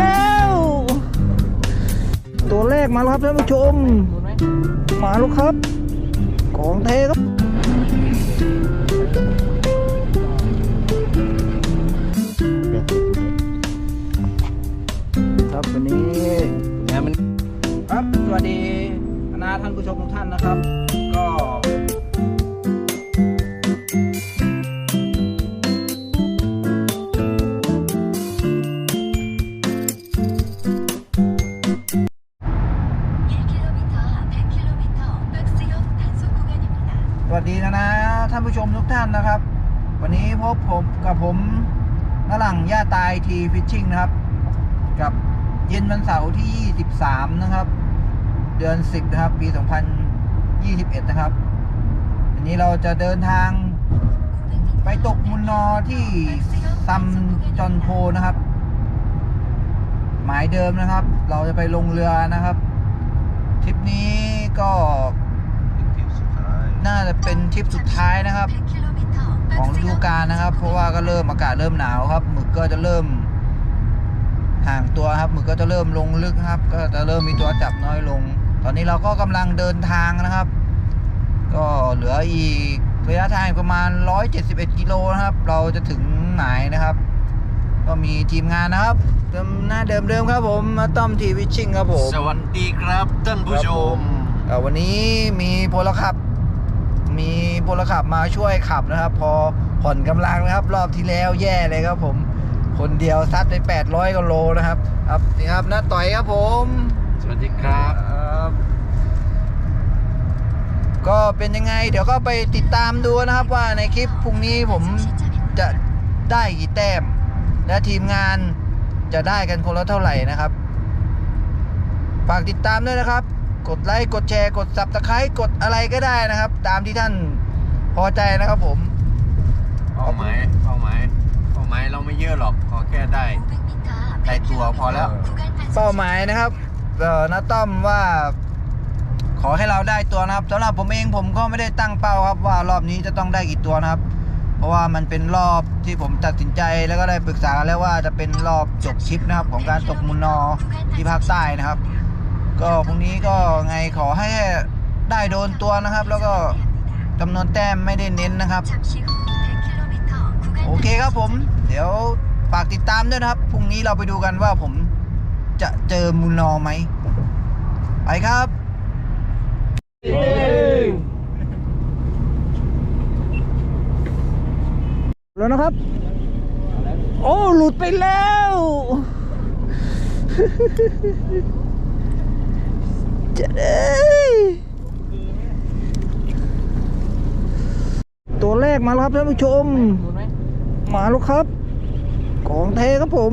แล้ว ตัวแรกมาแล้วครับท่านผู้ชม มาแล้วครับ ของเทครับครับวันนี้เนี่ยมันครับสวัสดีคณะท่านผู้ชมทุกท่านนะครับ ก็ วัสดีนะนะท่านผู้ชมทุกท่านนะครับ วันนี้พบผมกับผมนหลังย่าตายทีฟิชชิ่งนะครับ กับเย็นวันเสาร์ที่ 23 นะครับ เดือน 10 นะครับ ปี 2021 นะครับ วันนี้เราจะเดินทางไปตกมุนนอที่ซัมจอนโพนะครับ หมายเดิมนะครับ เราจะไปลงเรือนะครับทริปนี้ก็ ทีมสุดท้าย น่า จะเป็นทริปสุดท้ายนะครับ ของฤดูกาลนะครับ เพราะว่าก็เริ่มอากาศเริ่มหนาวครับหมึกก็จะเริ่มห่างตัวครับหมึกก็จะเริ่มลงลึกครับ ก็จะเริ่มมีตัวจับน้อยลง ตอนนี้เราก็กำลังเดินทางนะครับ ก็เหลืออีกระยะทางอีกประมาณ 171 กิโลนะครับ เราจะถึงหมายนะครับ ก็มีทีมงานนะครับเดิมหน้าเดิมเดิมครับผมมาต้อมทีวิชชิ่งครับผม สวัสดีครับท่านผู้ชมเอ่อวันนี้มีพลขับ มีพลขับมาช่วยขับนะครับ พอผ่อนกำลังนะครับ รอบที่แล้วแย่เลยครับผม คนเดียวซัดไป 800กิโลนะครับ ครับนี่ครับน้าต่อยครับผม สวัสดีครับครับ ก็เป็นยังไง เดี๋ยวก็ไปติดตามดูนะครับว่าในคลิปพรุ่งนี้ผมจะได้กี่แต้ม และทีมงานจะได้กันคนละเท่าไหร่นะครับ ฝากติดตามด้วยนะครับ กดไลค์กดแชร์กด s ับสไครต์กดอะไรก็ได้นะครับ ตามที่ท่านพอใจนะครับผมเป้าหมายเป้าหมายเป้าหมายเราไม่เยอะหรอกขอแค่ได้ได้ตัวพอแล้ว เป้าหมายนะครับเอ่อน้าต้อมว่า ขอให้เราได้ตัวนะครับสำหรับผมเองผมก็ไม่ได้ตั้งเป้าครับว่ารอบนี้จะต้องได้กี่ตัวนะครับ เพราะว่ามันเป็นรอบที่ผมตัดสินใจแล้วก็ได้ปรึกษาแล้วว่าจะเป็นรอบจบทริปนะครับ ของการตกมุนนอที่ภาคใต้นะครับ ก็พรุ่งนี้ก็ไงขอให้ได้โดนตัวนะครับ แล้วก็จำนวนแต้มไม่ได้เน้นนะครับ โอเคครับผม เดี๋ยวฝากติดตามด้วยนะครับพรุ่งนี้เราไปดูกันว่าผมจะเจอมูลนอไหมไปครับแล้วนะครับ โอ้ หลุดไปแล้ว จะได้ตัวแรกมาแล้วครับท่านผู้ชม มาแล้วครับ ของเทครับผม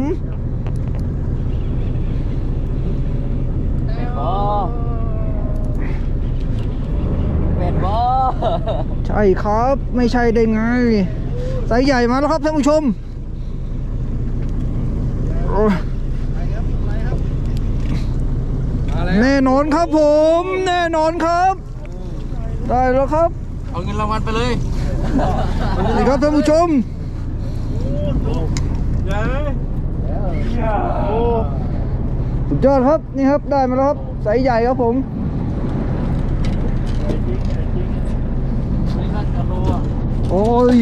เป็นบอเป็นบอใช่ครับ ไม่ใช่ได้ไงไซส์ใหญ่มาแล้วครับท่านผู้ชมโอ้ย แน่นอนครับผม แน่นอนครับ ได้แล้วครับ เอาเงินรางวัลไปเลยนี่ครับท่านผู้ชมสุดยอดครับนี่ครับได้มาแล้วครับไซส์ใหญ่ครับผมโอ้ย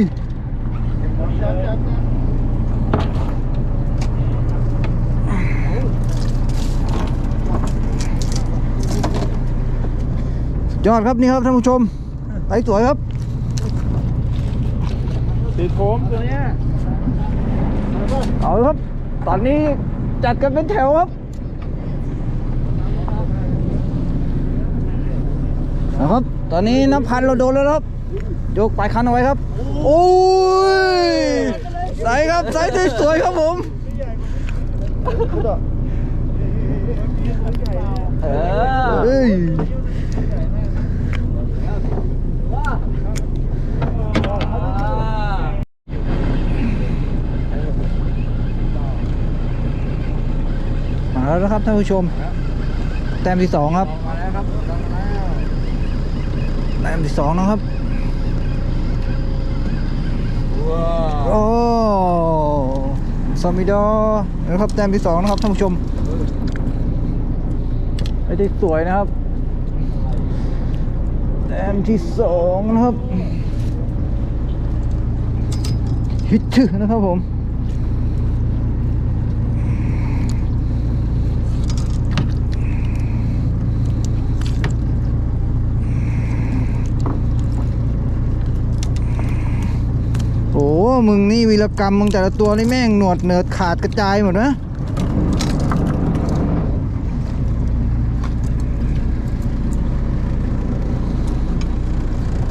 ยอดครับนี่ครับท่านผู้ชมไซส์สวยครับติดผมตัวเนี้ยเอาละครับ ตอนนี้จัดกันเป็นแถวครับนะครับ ตอนนี้น้ำพันเราโดนแล้วนะครับยกปลายคันเอาไว้ครับ โอ้ยใสครับใสสวยๆครับผมเออ เฮ้ยมาแล้ว นะครับท่านผู้ชม แต้มที่สองครับมาแล้วครับมาแล้วแต้มที่สองนะครับว้าวโอ้ซอมิดอนะครับแต้มที่สองนะครับท่านผู้ชมไอ้ที่สวยนะครับ แต้มที่สองนะครับ ฮิตชื่อนะครับผม โอ้ มึงนี่วีรกรรมมึงแต่ละตัวนี่แม่งหนวดเนิร์ดขาดกระจายหมดนะ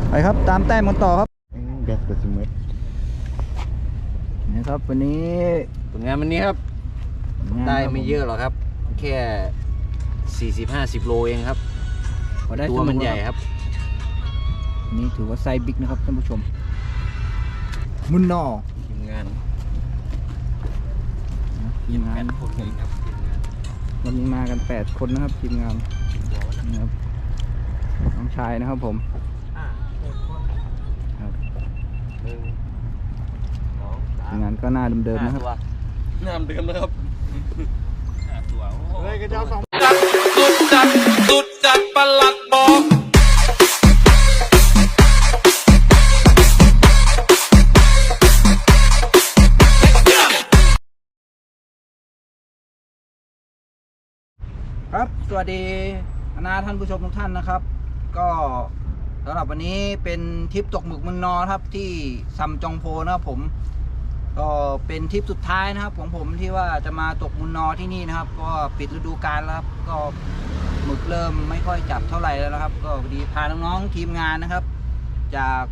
ไปครับตามแต้มกันต่อครับแบตก็จะหมดนะครับวันนี้ผลงานวันนี้ครับ ได้ไม่เยอะหรอกครับ แค่40 50โลเองครับพอได้ตัวมันใหญ่ครับ นี่ถือว่าไซส์บิ๊กนะครับท่านผู้ชม มุนนอทีมงานทีมงานพวกนี้ครับทีมงานวันนี้มากัน8คนนะครับทีมงานนะครับน้องชายนะครับผมครับหนึ่งสองสาทีมมงานก็หน้าเดิมๆนะครับห้าตัวน้ำเดิมนะครับห้าตัวโอ้โหเลยกระเจ้าสองสุดจัดสุดจัดประหลัดบอก ครับ สวัสดีคณะท่านผู้ชมทุกท่านนะครับ ก็สำหรับวันนี้เป็นทริปตกหมึกมุนนอครับที่ซัมจองโพนะครับผมก็เป็นทริปสุดท้ายนะครับของผมที่ว่าจะมาตกมุนนอที่นี่นะครับ ก็ปิดฤดูกาลแล้วครับ ก็หมึกเริ่มไม่ค่อยจับเท่าไหร่แล้วนะครับ ก็พอดีพาน้องๆทีมงานนะครับ จาก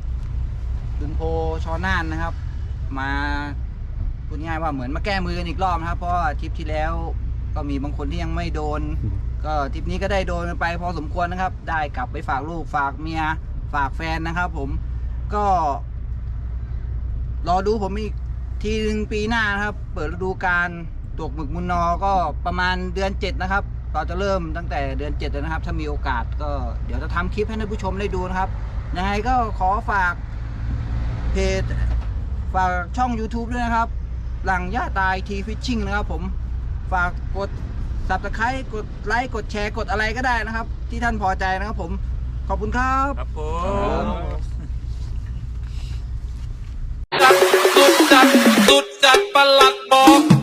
ดุนโพชอน่านนะครับ มาพูดง่ายว่าเหมือนมาแก้มือกันอีกรอบนะครับ เพราะทริปที่แล้ว ก็มีบางคนที่ยังไม่โดน ก็ทริปนี้ก็ได้โดนกันไปพอสมควรนะครับ ได้กลับไปฝากลูกฝากเมียฝากแฟนนะครับ ผมก็ รอดูผมอีกทีหนึงปีหน้านะครับ เปิดฤดูกาลตกหมึกมุนนอก็ประมาณเดือนเจ็ดนะครับเราจะเริ่มตั้งแต่เดือนเจ็ดเลยนะครับ ถ้ามีโอกาสก็เดี๋ยวจะทำคลิปให้ท่านผู้ชมได้ดูนะครับยังไงก็ขอฝากเพจฝากช่อง YouTube ด้วยนะครับ หลังย่าตายทีฟิชชิ่งนะครับผม ฝากกด subscribe กดไลค์กดแชร์กดอะไรก็ได้นะครับ ที่ท่านพอใจนะครับผมขอบคุณครับครับผมสุดจัดสุดจัดประหลัดบอก